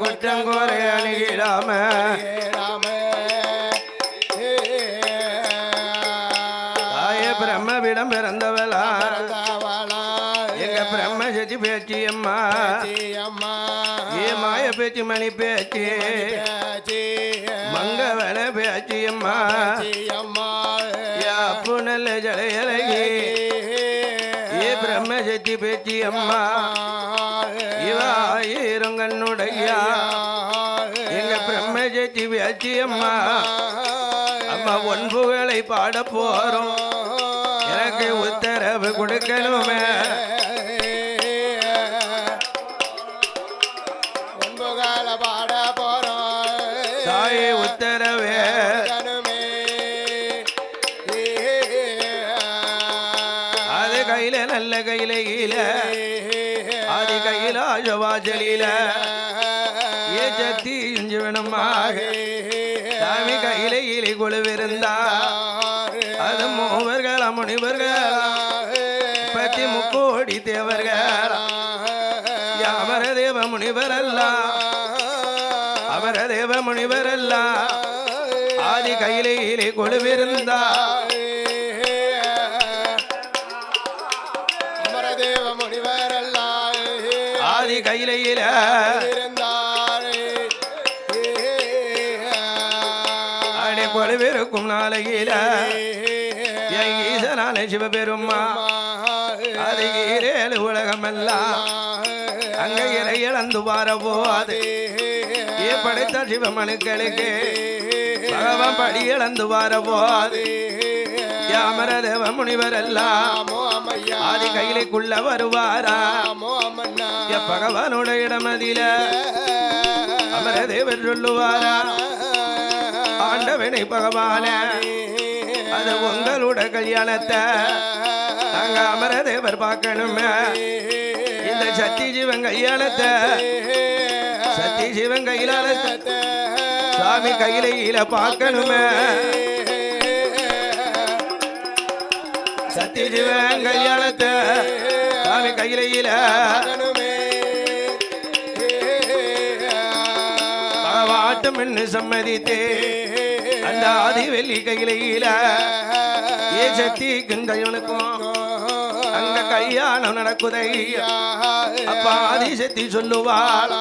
ஆமா குற்றங்குறை அணுகிடாம. ராம தாய பிரம்மவிடம் பிறந்தவளா. எங்க பிரம்ம சதி பேச்சு அம்மா. ஏ மாய பேச்சு மணி பேச்சு. மங்கவன பேச்சு அம்மா. அம்மா ஏ அப்பு நல்ல ஜலையலகி பிரம்ம சக்தி பேச்சு அம்மா. இவ கண்ணுடையா எங்க பிரம்ம சக்தி பேச்சு அம்மா. அம்மா ஒன்புகளை பாட போறோம். எனக்கு உத்தரவு கொடுக்கணுமே. கையில நல்ல கையில கீழ. ஆதி கையில ஆஜவாஜலில ஏ சத்தி இஞ்சு வேணமாக சாமி கையில இலை கொழுவிருந்தா. அது மூவர்கள் முனிவர்கள் பத்தி முக்கோடி தேவர்கள். அமர தேவ முனிவர் அல்ல. அவர தேவ முனிவர் அல்ல. ஆதி கையில இலை கொழுவிருந்தா. அடி கொழுவிருக்கும் நாளையில. ஈசனான சிவபெருமா அது ஈரேழு உலகமெல்லாம் அங்க இறை இழந்து பாரபோது ஏ படைத்த சிவமனுக்களுக்கு பகவான் படி இழந்து பாரபோது அமர தேவ முனிவர் எல்லாம் ஆதி கையிலைக்குள்ள வருவாரா. பகவானோட இடமதியில அமரதேவர் சொல்லுவாரா? ஆண்டவனை பகவான அது உங்களோட கல்யாணத்தை நாங்க அமர தேவர் பார்க்கணுமே. இந்த சத்தி ஜீவன் கல்யாணத்தை சத்தி ஜீவன் கையிலானத்தை சாமி கையில பார்க்கணுமே. சத்தி ஜீவன் கல்யாணத்தை சாமி கையில பாட்டம் என்று சம்மதித்து. அந்த ஆதி வெள்ளி கையில ஏ சக்தி கையனுக்கும் அங்க கல்யாணம் நடக்குதையா அப்பா ஆதி சக்தி சொல்லுவாள்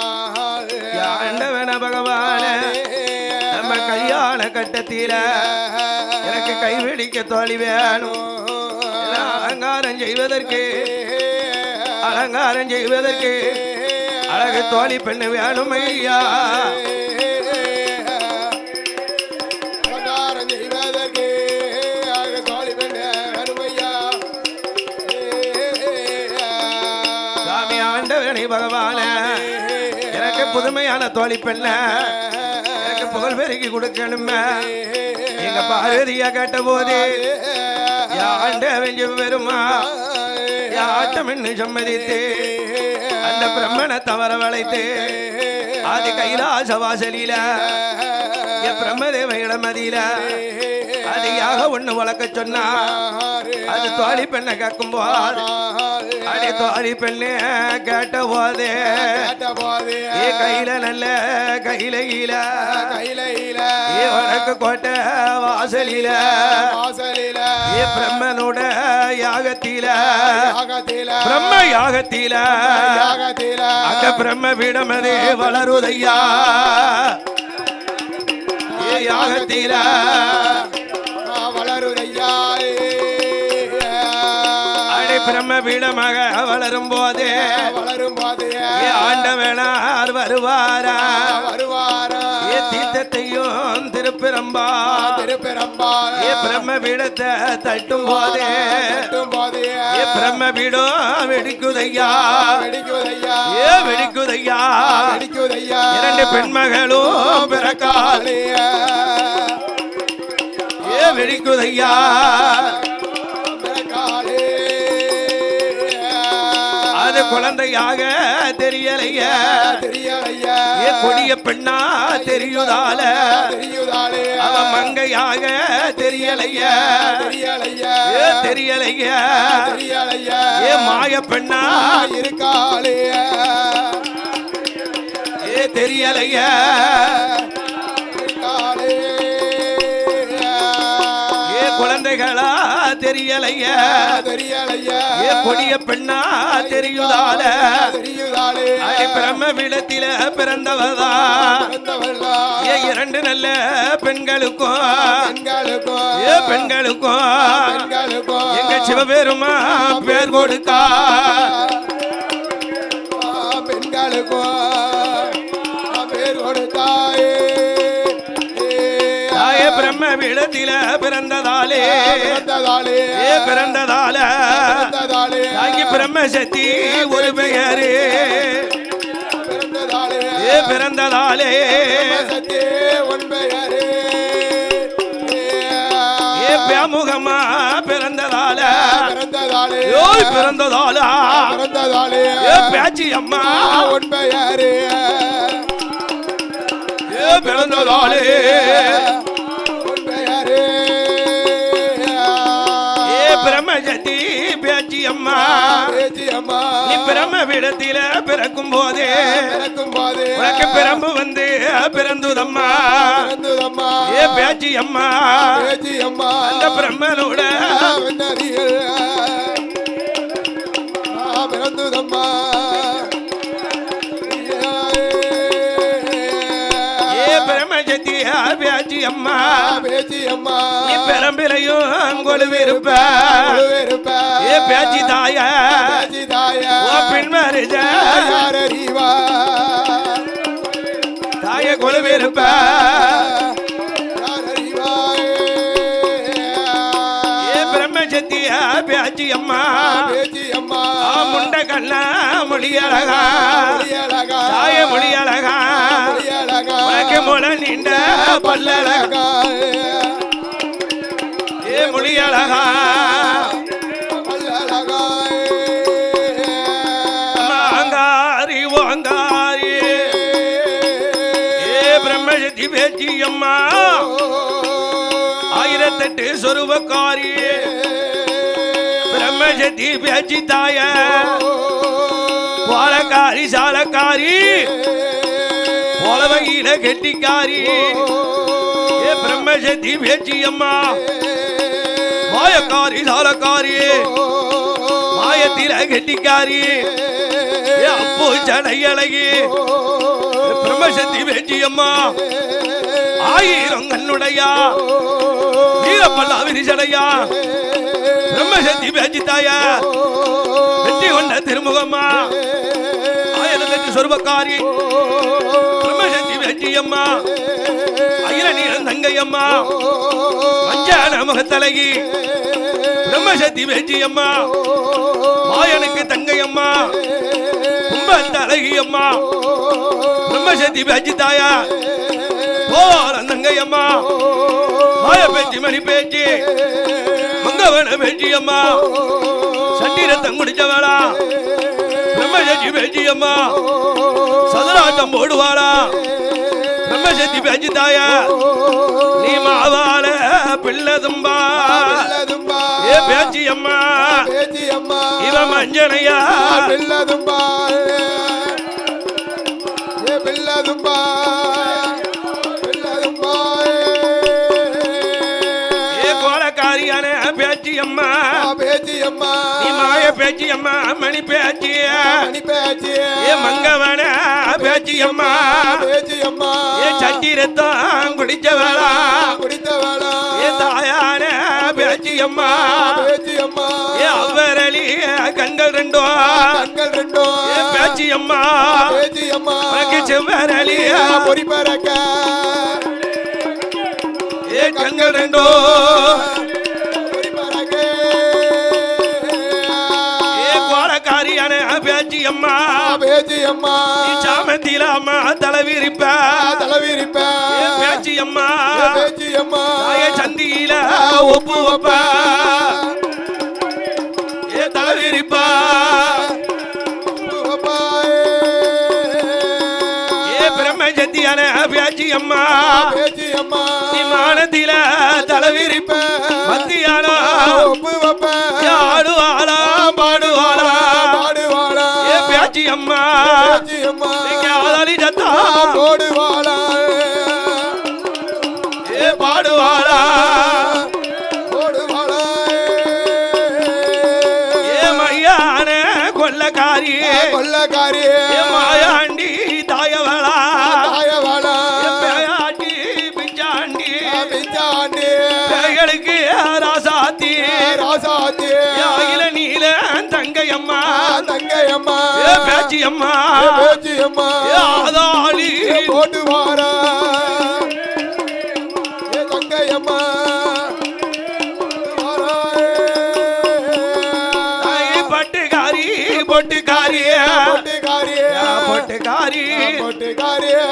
ஆண்டவன பகவான நம்ம கல்யாண கட்டத்தில எனக்கு கைவிடிக்க தோழி வேணும். அலங்காரம் செய்வதற்கு அலங்காரம் செய்வதற்கு அழகு தோழி பெண்ணு வேணும் ஐயா. சாமி ஆண்டவனை பகவான எனக்கு புதுமையான தோழி பெண்ண எனக்கு புகழ் பெருக்கி கொடுக்கணுமே. எங்க பார்வதியா கேட்ட போது ஆண்டவன் பெருமா ஆட்டம் என்று சம்மதித்து அந்த பிரம்மனை தவற வளைத்தே ஆதி கைலாச வாசலில பிரம்மதேவ இடமதியில அது யாக ஒண்ணு வளர்க்க சொன்னா அது தோழி பெண்ணை கேட்கும் போது அடி தோழி பெண்ணே கேட்ட போதே ஏ கையில நல்ல கையில ஈல கையில ஏ வடக்கு கோட்டை வாசலில வாசலில. ஏ பிரம்மனோட யாகத்தில பிரம்ம யாகத்தில. அங்க பிரம்ம பீடமதே வளருதையா. யாகத்தில வளருதையா பிரம்ம பீடமாக வளரும் போதே வளரும் போது. ஆண்டவனார் வருவாரா? வருவாரா? தீர்த்தத்தையும் திருப்பிரம்பா. திருப்பிரம்பா ஏ பிரம்ம பீடத்தை தட்டும் போதே கட்டும் போது ஏ பிரம்ம பீடம் வெடிக்குதையா. வெடிக்குதையா. ஏ வெடிக்குதையா. வெடிக்குதையா. இரண்டு பெண்மகளும் பிறக்கால் ஏ வெடிக்குதையா. குழந்தையாக தெரியலைய. தெரியலையா. கொடிய பெண்ணா தெரியுதால. தெரியுதாலே. அவ மங்கையாக தெரியலைய. தெரியலையா. ஏ தெரியலைய. தெரியலையா. ஏ மாய பெண்ணா இருக்காளே. ஏ தெரியலைய. குழந்தைகளா தெரியலைய. தெரியலையா. கொடிய பெண்ணா தெரியுதால தெரியுதாலே பிரம்ம விடத்தில பிறந்தவதா. ஏ இரண்டு நல்ல பெண்களுக்கும். ஏ பெண்களுக்கும். எங்க சிவபெருமா பேர் கொடுக்கா. பெண்களுக்கும். விடத்தில பிறந்ததாலே. பிறந்ததாலே. ஏ பிறந்ததால. தாங்கி பிரம்ம சக்தி ஒரு பெயரு. பிறந்ததாலே. ஏ பிறந்ததாலே. பிறந்ததால. பிறந்ததாலே. பிறந்ததால. பேச்சி அம்மா உன் பெயரே. ஏ பிறந்ததாலே. சக்தி பேச்சி அம்மா. பேச்சி அம்மா. நீ பிரம்ம விடத்தில பிறக்கும் போதே பிறக்கும் போது. உனக்கு பிரம்பு வந்து பிறந்துதம்மா. பிறந்ததம்மா. ஏ பேச்சி அம்மா. பேச்சி அம்மா. அந்த பிரம்மனோட பிறந்ததம்மா. அம்மா. பேச்சி அம்மா பெரம்பிலையும் கொழுவிருப்ப ஏ பேச்சி தாய பேச்சி தாய யார் அறிவா அம்மா. பேச்சி அம்மா முண்ட கண்ணா மொழியழகா மொழியழகா தாய மொழியழகா மொழியழகா உனக்கு முள நீண்ட பல்லழகா ஏ பிரம்மசக்தி பேச்சி அம்மா. ஆயிரத்தெட்டு சொருபக்காரி. பிரம்மசக்தி பேச்சி தாய சாலக்காரி போலவையில கெட்டிக்காரி. ஏ பிரம்மசக்தி பேச்சி அம்மா. மாயக்காரி சாலக்காரி மாயத்தில கெட்டிக்காரி. ஏ அப்போ சடையழகி பிரம்மசக்தி பேச்சி அம்மா. ஆயிரம் கண்ணுடையா. வீரப்பல்லா விரிசடையா. பிரம்மசக்தி பேச்சு தாயா வெற்றி கொண்ட திருமுகம்மா. ஆயிரத்தி சொருபக்காரி பிரம்மசக்தி பேச்சு அம்மா அகில நீளம் தங்கையம்மா. மஞ்சான முகத்தலகி. பிரம்மசக்தி பேச்சு அம்மா மாயனுக்கு தங்கையம்மா. கும்பத்த அழகி அம்மா பிரம்மசக்தி பேச்சு தாயா போரம் தங்கையம்மா. மாய பேச்சு மணி பேச்சு மங்கவன பேச்சி அம்மா சண்டிரத்தம் குடிச்சவளா பிரம்மசக்தி பேச்சி அம்மா சதுராட்டம் போடுவாளா? பிரம்மசக்தி பேச்சி தாயா நீ மாவால பிள்ளதும்பா. ஏ பேச்சியம்மா இவ மஞ்சனையா? பிள்ளதும்பா. ஏ பிள்ளதும்பா. பேச்சி அம்மா நீ மாய பேச்சி. அம்மா மணி பேச்சி. ஏ மங்கவன பேச்சி அம்மா ஏ சட்டிரத்தம் குடிச்சவளா குடித்தவளா. ஏ தாயான பேச்சி அம்மா பேச்சி அம்மா ஏ அவரளி கண்கள் ரெண்டும் கண்கள் ரெண்டும் ஏ பேச்சி அம்மா பேச்சி அம்மா செவ்வரளி பொறி பறக்க. ஏ கண்கள் ரெண்டும் சாமந்தி அம்மா. சாமந்தியில அம்மா தலைவிரிப்பா தலைவிரிப்பா பேச்சு அம்மா. பேச்சு அம்மா. சந்தியில ஒப்பு வைப்பா. ஏ தலைவிரிப்பா அம்மா. நீ மானத்தில தலைவிரிப்ப மத்தியானோ பேச்சி அம்மா. போடுவாளா. ஏ பாடுவாளா. போடுவாளா. ஏ மையான கொல்லக்காரி கொள்ளக்காரி பேச்சி அம்மா பேச்சு அம்மா ஆதாளி. போட்டு வாரா தங்கையம்மா வாரா தாயி பட்டுக்காரி பொட்டுக்காரி பொட்டுக்காரி. ஏ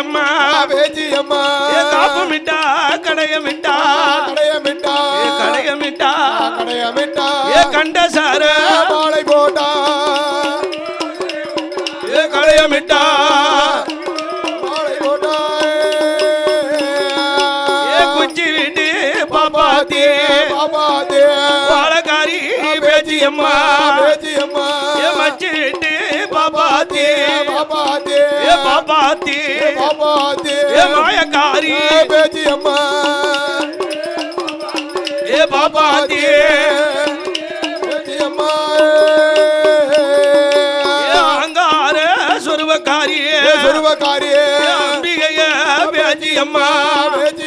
அம்மா பேச்சு அம்மா ஏ காப்பு மிட்டா கடைய மிட்டா கடைய மிட்டா ஏ கண்ட சார மாலை போட்டா. ஏ கடைய மிட்டா மாலை போட்டா. ஏ குச்சி வீட்டு பாப்பாத்தி. பாபாதே பாலக்காரி பேச்சி அம்மா. பேச்சு அம்மா. ஏ மச்சி அம்மா அம்மா அம்மா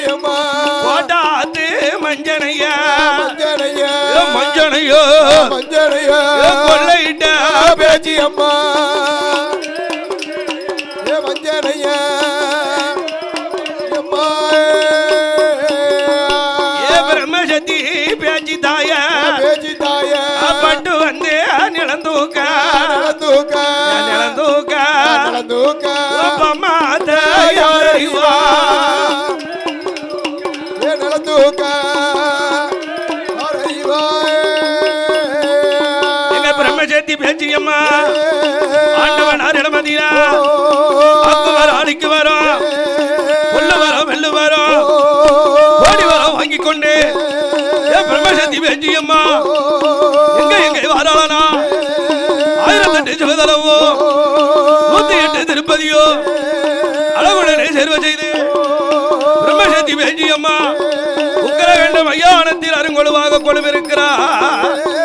அம்மா மஞ்சனைய. மஞ்சனையோ. மஞ்சளைய ஏ கொள்ளையிட்ட பேச்சு தூக்க மாத யாரைவா ஏ தூக்க அறைவா எங்க பிரம்மசக்தி பேச்சி அம்மா ஆண்டவன் அருளமதியா அக்கு வரும் அடிக்கு வரும். கொல்லு வரும் வெள்ளு வரும் ஓடி வரும் வாங்கி கொண்டு பிரம்மசக்தி பேச்சி அம்மா எங்க எங்க வாராளனா? ஆயிரத்தெட்டு சிவதளவோ நூத்தி எட்டு திருப்பதியோ. அளவுடனே சேர்வ செய்து. பிரம்மசக்தி பேஜி அம்மா உக்கர வேண்டும் ஐயானத்தில் அருங்கொழுவாக கொழுவிருக்கிறார்.